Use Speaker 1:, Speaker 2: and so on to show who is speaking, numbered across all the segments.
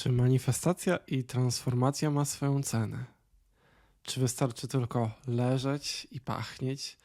Speaker 1: Czy manifestacja i transformacja ma swoją cenę? Czy wystarczy tylko leżeć i pachnieć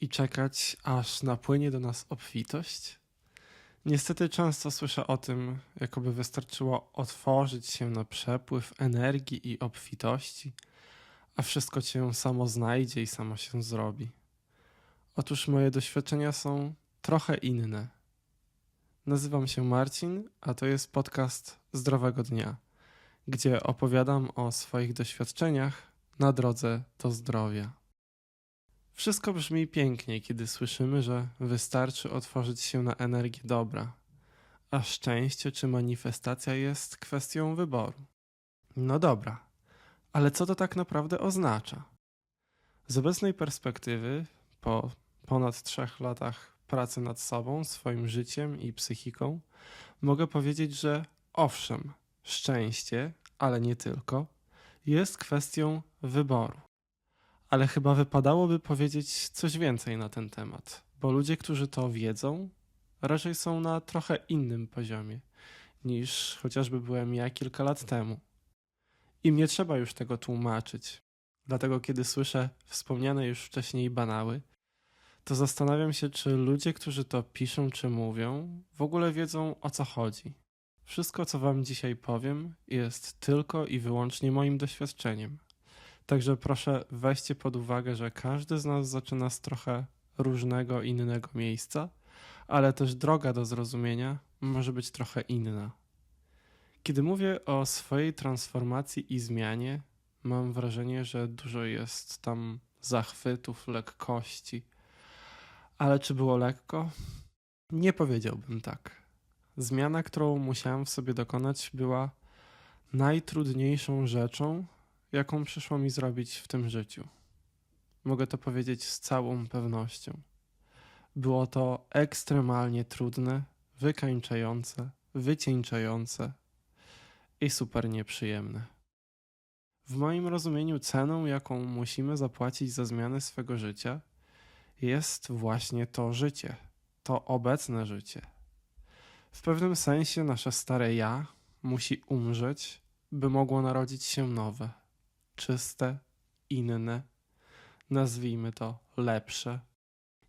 Speaker 1: i czekać, aż napłynie do nas obfitość? Niestety często słyszę o tym, jakoby wystarczyło otworzyć się na przepływ energii i obfitości, a wszystko cię samo znajdzie i samo się zrobi. Otóż moje doświadczenia są trochę inne. Nazywam się Marcin, a to jest podcast Zdrowego Dnia, gdzie opowiadam o swoich doświadczeniach na drodze do zdrowia. Wszystko brzmi pięknie, kiedy słyszymy, że wystarczy otworzyć się na energię dobra, a szczęście czy manifestacja jest kwestią wyboru. No dobra, ale co to tak naprawdę oznacza? Z obecnej perspektywy, po ponad trzech latach pracy nad sobą, swoim życiem i psychiką, mogę powiedzieć, że owszem, szczęście, ale nie tylko, jest kwestią wyboru. Ale chyba wypadałoby powiedzieć coś więcej na ten temat, bo ludzie, którzy to wiedzą, raczej są na trochę innym poziomie niż chociażby byłem ja kilka lat temu. Im nie trzeba już tego tłumaczyć. Dlatego, kiedy słyszę wspomniane już wcześniej banały, to zastanawiam się, czy ludzie, którzy to piszą czy mówią, w ogóle wiedzą o co chodzi. Wszystko, co Wam dzisiaj powiem, jest tylko i wyłącznie moim doświadczeniem. Także proszę weźcie pod uwagę, że każdy z nas zaczyna z trochę różnego, innego miejsca, ale też droga do zrozumienia może być trochę inna. Kiedy mówię o swojej transformacji i zmianie, mam wrażenie, że dużo jest tam zachwytów, lekkości ale czy było lekko? Nie powiedziałbym tak. Zmiana, którą musiałem w sobie dokonać, była najtrudniejszą rzeczą, jaką przyszło mi zrobić w tym życiu. Mogę to powiedzieć z całą pewnością. Było to ekstremalnie trudne, wykańczające, wycieńczające i super nieprzyjemne. W moim rozumieniu, ceną, jaką musimy zapłacić za zmianę swego życia, jest właśnie to życie, to obecne życie. W pewnym sensie nasze stare ja musi umrzeć, by mogło narodzić się nowe, czyste, inne, nazwijmy to lepsze.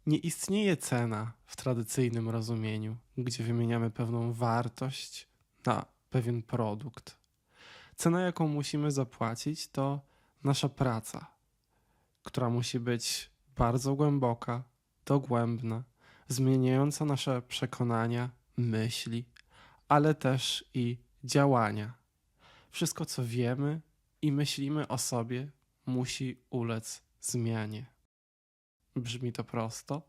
Speaker 1: Nie istnieje cena w tradycyjnym rozumieniu, gdzie wymieniamy pewną wartość na pewien produkt. Cena, jaką musimy zapłacić, to nasza praca, która musi być bardzo głęboka, dogłębna, zmieniająca nasze przekonania, myśli, ale też i działania. Wszystko, co wiemy i myślimy o sobie, musi ulec zmianie. Brzmi to prosto?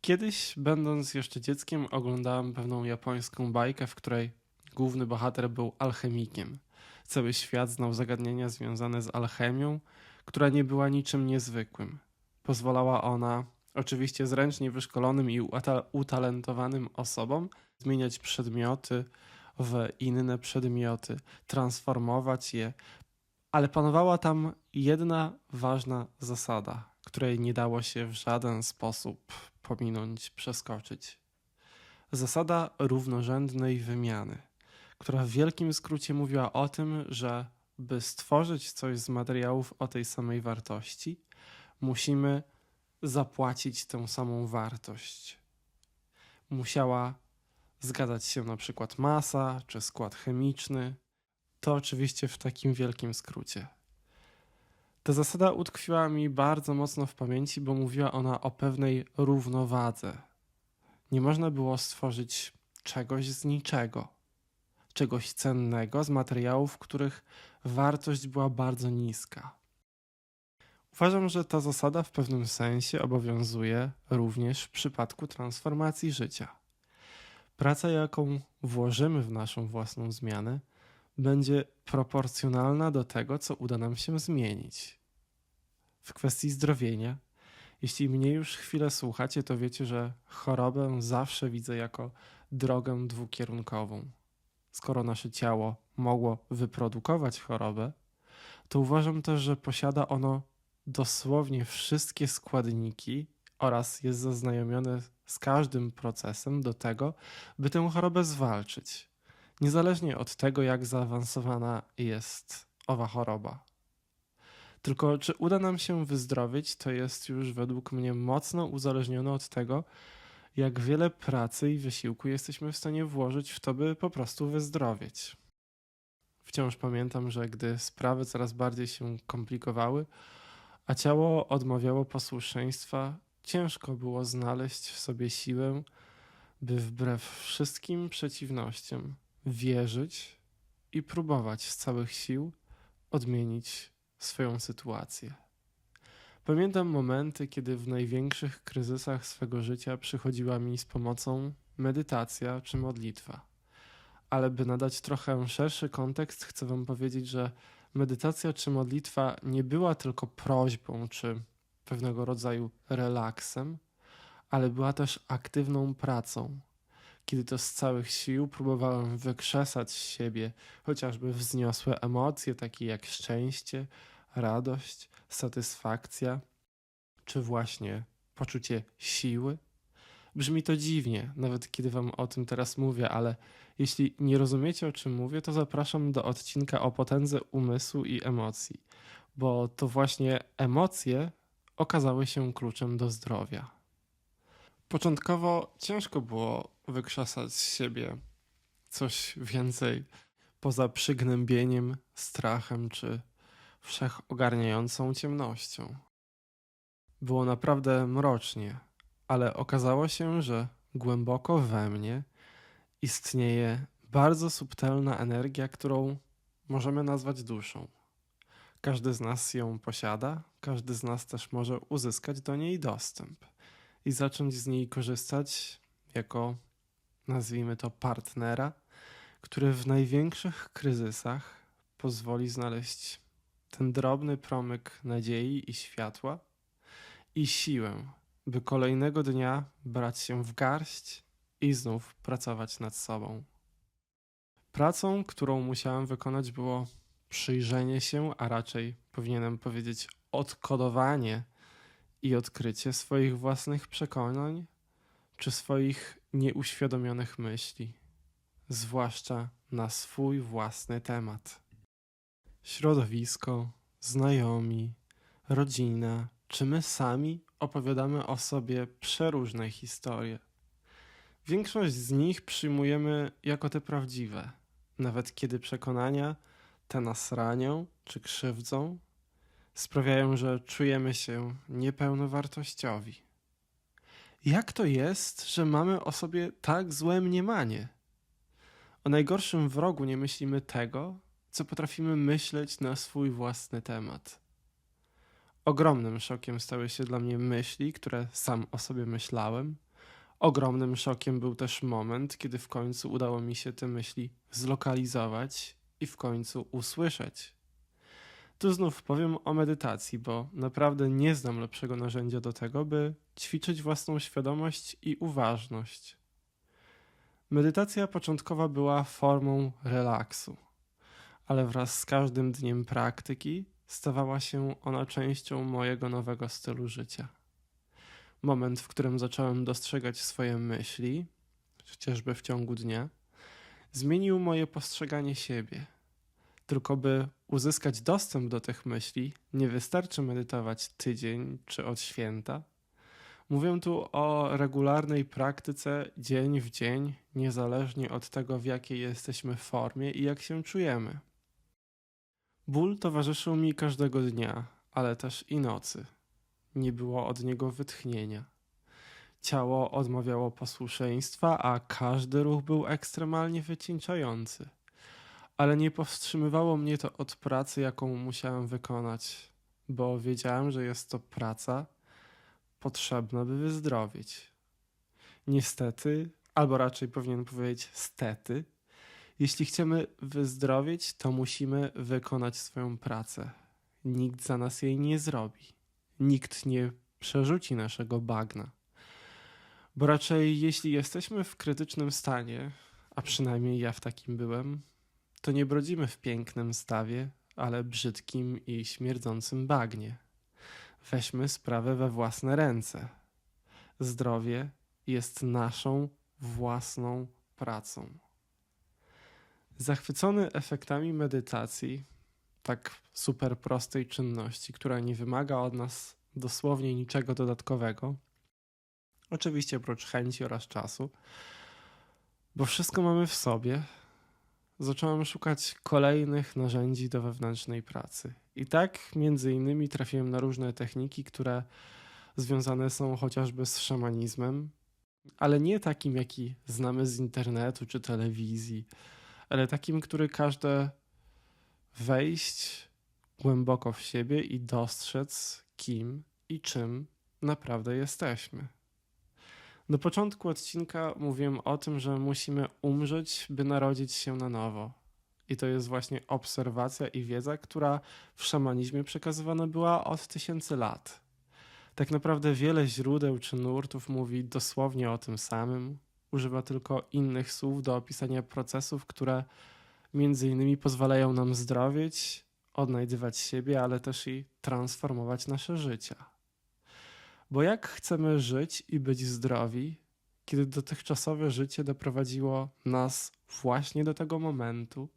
Speaker 1: Kiedyś, będąc jeszcze dzieckiem, oglądałem pewną japońską bajkę, w której główny bohater był alchemikiem. Cały świat znał zagadnienia związane z alchemią, która nie była niczym niezwykłym. Pozwalała ona, oczywiście zręcznie wyszkolonym i utalentowanym osobom, zmieniać przedmioty w inne przedmioty, transformować je, ale panowała tam jedna ważna zasada, której nie dało się w żaden sposób pominąć, przeskoczyć. Zasada równorzędnej wymiany, która w wielkim skrócie mówiła o tym, że by stworzyć coś z materiałów o tej samej wartości, musimy zapłacić tę samą wartość. Musiała zgadzać się na przykład masa czy skład chemiczny. To oczywiście w takim wielkim skrócie. Ta zasada utkwiła mi bardzo mocno w pamięci, bo mówiła ona o pewnej równowadze. Nie można było stworzyć czegoś z niczego, czegoś cennego z materiałów, których wartość była bardzo niska. Uważam, że ta zasada w pewnym sensie obowiązuje również w przypadku transformacji życia. Praca, jaką włożymy w naszą własną zmianę, będzie proporcjonalna do tego, co uda nam się zmienić. W kwestii zdrowienia, jeśli mnie już chwilę słuchacie, to wiecie, że chorobę zawsze widzę jako drogę dwukierunkową. Skoro nasze ciało mogło wyprodukować chorobę, to uważam też, że posiada ono dosłownie wszystkie składniki oraz jest zaznajomiony z każdym procesem do tego, by tę chorobę zwalczyć. niezależnie od tego, jak zaawansowana jest owa choroba. Tylko czy uda nam się wyzdrowieć, to jest już według mnie mocno uzależnione od tego, jak wiele pracy i wysiłku jesteśmy w stanie włożyć w to, by po prostu wyzdrowieć. Wciąż pamiętam, że gdy sprawy coraz bardziej się komplikowały, a ciało odmawiało posłuszeństwa, ciężko było znaleźć w sobie siłę, by wbrew wszystkim przeciwnościom wierzyć i próbować z całych sił odmienić swoją sytuację. Pamiętam momenty, kiedy w największych kryzysach swego życia przychodziła mi z pomocą medytacja czy modlitwa. Ale by nadać trochę szerszy kontekst, chcę Wam powiedzieć, że medytacja czy modlitwa nie była tylko prośbą czy pewnego rodzaju relaksem, ale była też aktywną pracą. Kiedy to z całych sił próbowałem wykrzesać z siebie chociażby wzniosłe emocje, takie jak szczęście, radość, satysfakcja, czy właśnie poczucie siły. Brzmi to dziwnie, nawet kiedy Wam o tym teraz mówię, ale jeśli nie rozumiecie o czym mówię, to zapraszam do odcinka o potędze umysłu i emocji, bo to właśnie emocje okazały się kluczem do zdrowia. Początkowo ciężko było wykrzesać z siebie coś więcej poza przygnębieniem, strachem czy wszechogarniającą ciemnością. Było naprawdę mrocznie, ale okazało się, że głęboko we mnie istnieje bardzo subtelna energia, którą możemy nazwać duszą. Każdy z nas ją posiada, każdy z nas też może uzyskać do niej dostęp i zacząć z niej korzystać jako, nazwijmy to, partnera, który w największych kryzysach pozwoli znaleźć ten drobny promyk nadziei i światła i siłę, by kolejnego dnia brać się w garść i znów pracować nad sobą. Pracą, którą musiałem wykonać, było przyjrzenie się, a raczej powinienem powiedzieć odkodowanie i odkrycie swoich własnych przekonań czy swoich nieuświadomionych myśli, zwłaszcza na swój własny temat. Środowisko, znajomi, rodzina, czy my sami opowiadamy o sobie przeróżne historie. Większość z nich przyjmujemy jako te prawdziwe, nawet kiedy przekonania te nas ranią czy krzywdzą, sprawiają, że czujemy się niepełnowartościowi. Jak to jest, że mamy o sobie tak złe mniemanie? O najgorszym wrogu nie myślimy tego, co potrafimy myśleć na swój własny temat. Ogromnym szokiem stały się dla mnie myśli, które sam o sobie myślałem. Ogromnym szokiem był też moment, kiedy w końcu udało mi się te myśli zlokalizować i w końcu usłyszeć. Tu znów powiem o medytacji, bo naprawdę nie znam lepszego narzędzia do tego, by ćwiczyć własną świadomość i uważność. Medytacja początkowa była formą relaksu, ale wraz z każdym dniem praktyki stawała się ona częścią mojego nowego stylu życia. Moment, w którym zacząłem dostrzegać swoje myśli, chociażby w ciągu dnia, zmienił moje postrzeganie siebie. Tylko by uzyskać dostęp do tych myśli, nie wystarczy medytować tydzień czy od święta. Mówię tu o regularnej praktyce dzień w dzień, niezależnie od tego, w jakiej jesteśmy formie i jak się czujemy. Ból towarzyszył mi każdego dnia, ale też i nocy. Nie było od niego wytchnienia. Ciało odmawiało posłuszeństwa, a każdy ruch był ekstremalnie wycieńczający. Ale nie powstrzymywało mnie to od pracy, jaką musiałem wykonać, bo wiedziałem, że jest to praca potrzebna, by wyzdrowieć. Niestety, albo raczej powinien powiedzieć stety, jeśli chcemy wyzdrowieć, to musimy wykonać swoją pracę. Nikt za nas jej nie zrobi. Nikt nie przerzuci naszego bagna. Bo raczej, jeśli jesteśmy w krytycznym stanie, a przynajmniej ja w takim byłem, to nie brodzimy w pięknym stawie, ale brzydkim i śmierdzącym bagnie. Weźmy sprawę we własne ręce. Zdrowie jest naszą własną pracą. Zachwycony efektami medytacji, tak super prostej czynności, która nie wymaga od nas dosłownie niczego dodatkowego, oczywiście oprócz chęci oraz czasu, bo wszystko mamy w sobie, zacząłem szukać kolejnych narzędzi do wewnętrznej pracy. I tak między innymi trafiłem na różne techniki, które związane są chociażby z szamanizmem, ale nie takim, jaki znamy z internetu czy telewizji, ale takim, który każde wejść głęboko w siebie i dostrzec, kim i czym naprawdę jesteśmy. Do początku odcinka mówiłem o tym, że musimy umrzeć, by narodzić się na nowo. I to jest właśnie obserwacja i wiedza, która w szamanizmie przekazywana była od tysięcy lat. Tak naprawdę wiele źródeł czy nurtów mówi dosłownie o tym samym, używa tylko innych słów do opisania procesów, które między innymi pozwalają nam zdrowieć, odnajdywać siebie, ale też i transformować nasze życia. Bo jak chcemy żyć i być zdrowi, kiedy dotychczasowe życie doprowadziło nas właśnie do tego momentu?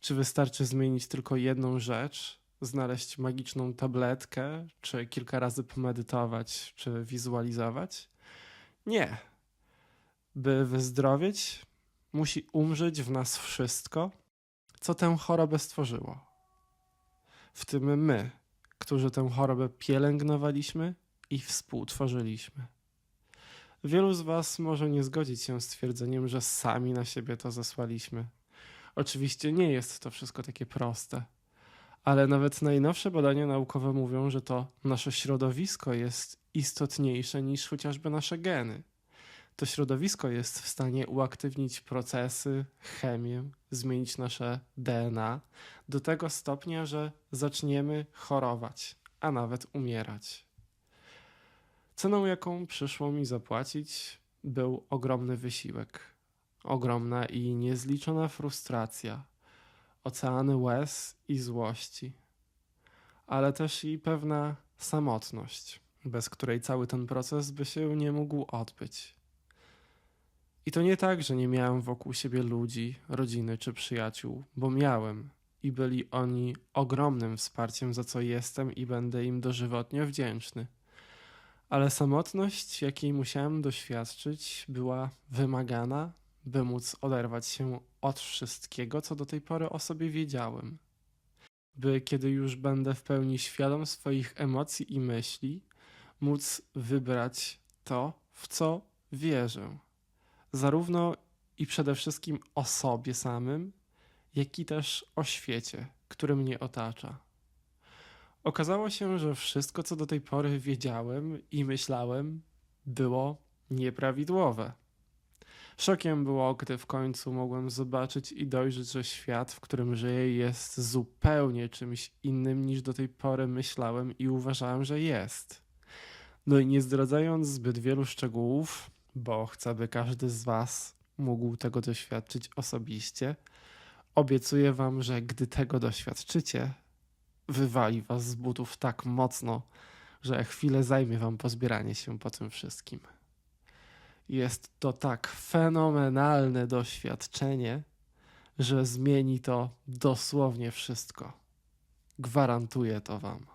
Speaker 1: Czy wystarczy zmienić tylko jedną rzecz, znaleźć magiczną tabletkę, czy kilka razy pomedytować, czy wizualizować? Nie. By wyzdrowieć, musi umrzeć w nas wszystko, co tę chorobę stworzyło. W tym my, którzy tę chorobę pielęgnowaliśmy i współtworzyliśmy. Wielu z Was może nie zgodzić się z twierdzeniem, że sami na siebie to zesłaliśmy. Oczywiście nie jest to wszystko takie proste, ale nawet najnowsze badania naukowe mówią, że to nasze środowisko jest istotniejsze niż chociażby nasze geny. To środowisko jest w stanie uaktywnić procesy, chemię, zmienić nasze DNA do tego stopnia, że zaczniemy chorować, a nawet umierać. Ceną, jaką przyszło mi zapłacić, był ogromny wysiłek, ogromna i niezliczona frustracja, oceany łez i złości, ale też i pewna samotność, bez której cały ten proces by się nie mógł odbyć. I to nie tak, że nie miałem wokół siebie ludzi, rodziny czy przyjaciół, bo miałem i byli oni ogromnym wsparciem, za co jestem i będę im dożywotnio wdzięczny ale samotność, jakiej musiałem doświadczyć, była wymagana, by móc oderwać się od wszystkiego, co do tej pory o sobie wiedziałem. By kiedy już będę w pełni świadom swoich emocji i myśli, móc wybrać to, w co wierzę. Zarówno i przede wszystkim o sobie samym, jak i też o świecie, który mnie otacza. Okazało się, że wszystko, co do tej pory wiedziałem i myślałem, było nieprawidłowe. Szokiem było, gdy w końcu mogłem zobaczyć i dojrzeć, że świat, w którym żyję, jest zupełnie czymś innym niż do tej pory myślałem i uważałem, że jest. No i nie zdradzając zbyt wielu szczegółów, bo chcę, by każdy z Was mógł tego doświadczyć osobiście, obiecuję Wam, że gdy tego doświadczycie, wywali was z butów tak mocno, że chwilę zajmie wam pozbieranie się po tym wszystkim. Jest to tak fenomenalne doświadczenie, że zmieni to dosłownie wszystko. Gwarantuję to wam.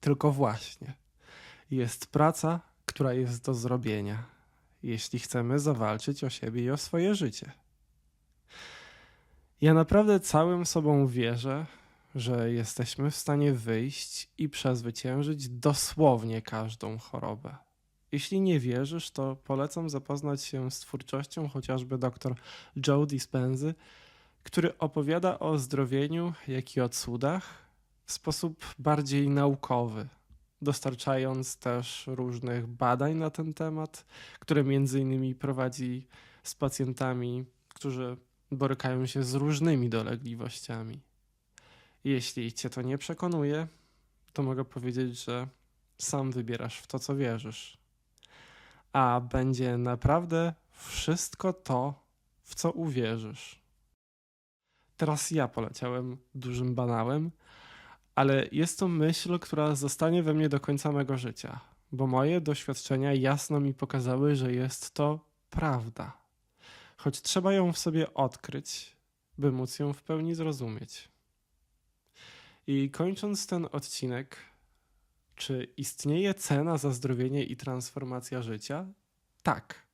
Speaker 1: Tylko właśnie, jest praca, która jest do zrobienia, jeśli chcemy zawalczyć o siebie i o swoje życie. Ja naprawdę całym sobą wierzę, że jesteśmy w stanie wyjść i przezwyciężyć dosłownie każdą chorobę. Jeśli nie wierzysz, to polecam zapoznać się z twórczością chociażby dr Joe Dispenzy, który opowiada o zdrowieniu, jak i o cudach w sposób bardziej naukowy, dostarczając też różnych badań na ten temat, które między innymi prowadzi z pacjentami, którzy borykają się z różnymi dolegliwościami. Jeśli cię to nie przekonuje, to mogę powiedzieć, że sam wybierasz w to, co wierzysz. A będzie naprawdę wszystko to, w co uwierzysz. Teraz ja poleciałem dużym banałem, ale jest to myśl, która zostanie we mnie do końca mego życia, bo moje doświadczenia jasno mi pokazały, że jest to prawda. Choć trzeba ją w sobie odkryć, by móc ją w pełni zrozumieć. I kończąc ten odcinek, czy istnieje cena za zdrowienie i transformacja życia? Tak,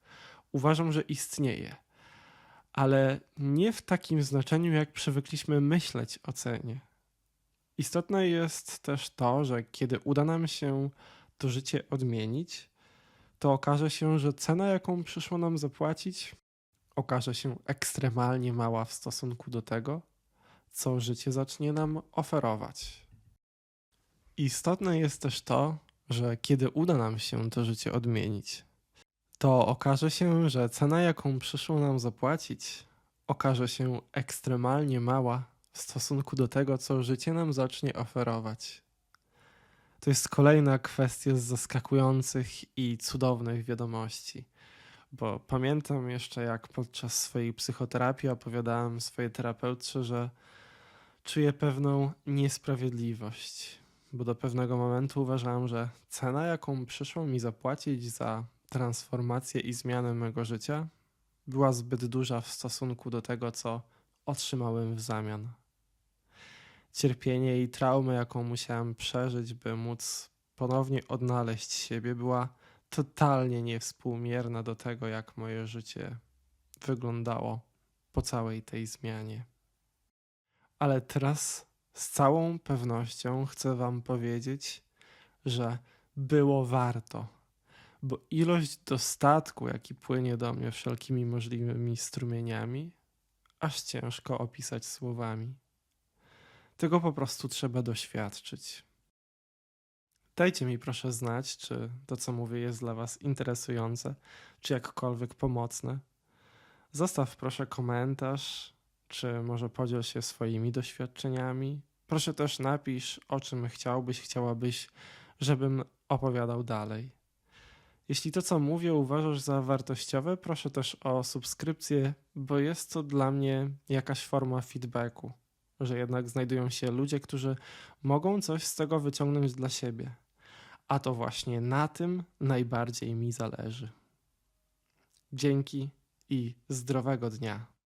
Speaker 1: uważam, że istnieje, ale nie w takim znaczeniu, jak przywykliśmy myśleć o cenie. Istotne jest też to, że kiedy uda nam się to życie odmienić, to okaże się, że cena, jaką przyszło nam zapłacić, okaże się ekstremalnie mała w stosunku do tego, co życie zacznie nam oferować. Istotne jest też to, że kiedy uda nam się to życie odmienić, to okaże się, że cena, jaką przyszło nam zapłacić, okaże się ekstremalnie mała w stosunku do tego, co życie nam zacznie oferować. To jest kolejna kwestia z zaskakujących i cudownych wiadomości. Bo pamiętam jeszcze, jak podczas swojej psychoterapii opowiadałem swojej terapeutce, że czuję pewną niesprawiedliwość, bo do pewnego momentu uważałem, że cena, jaką przyszło mi zapłacić za transformację i zmianę mego życia, była zbyt duża w stosunku do tego, co otrzymałem w zamian. Cierpienie i traumę, jaką musiałem przeżyć, by móc ponownie odnaleźć siebie, była totalnie niewspółmierna do tego, jak moje życie wyglądało po całej tej zmianie. Ale teraz z całą pewnością chcę Wam powiedzieć, że było warto, bo ilość dostatku, jaki płynie do mnie wszelkimi możliwymi strumieniami, aż ciężko opisać słowami. Tego po prostu trzeba doświadczyć. Dajcie mi proszę znać, czy to, co mówię, jest dla Was interesujące, czy jakkolwiek pomocne. Zostaw proszę komentarz, czy może podziel się swoimi doświadczeniami. Proszę też napisz, o czym chciałbyś, chciałabyś, żebym opowiadał dalej. Jeśli to, co mówię, uważasz za wartościowe, proszę też o subskrypcję, bo jest to dla mnie jakaś forma feedbacku, że jednak znajdują się ludzie, którzy mogą coś z tego wyciągnąć dla siebie. A to właśnie na tym najbardziej mi zależy. Dzięki i zdrowego dnia.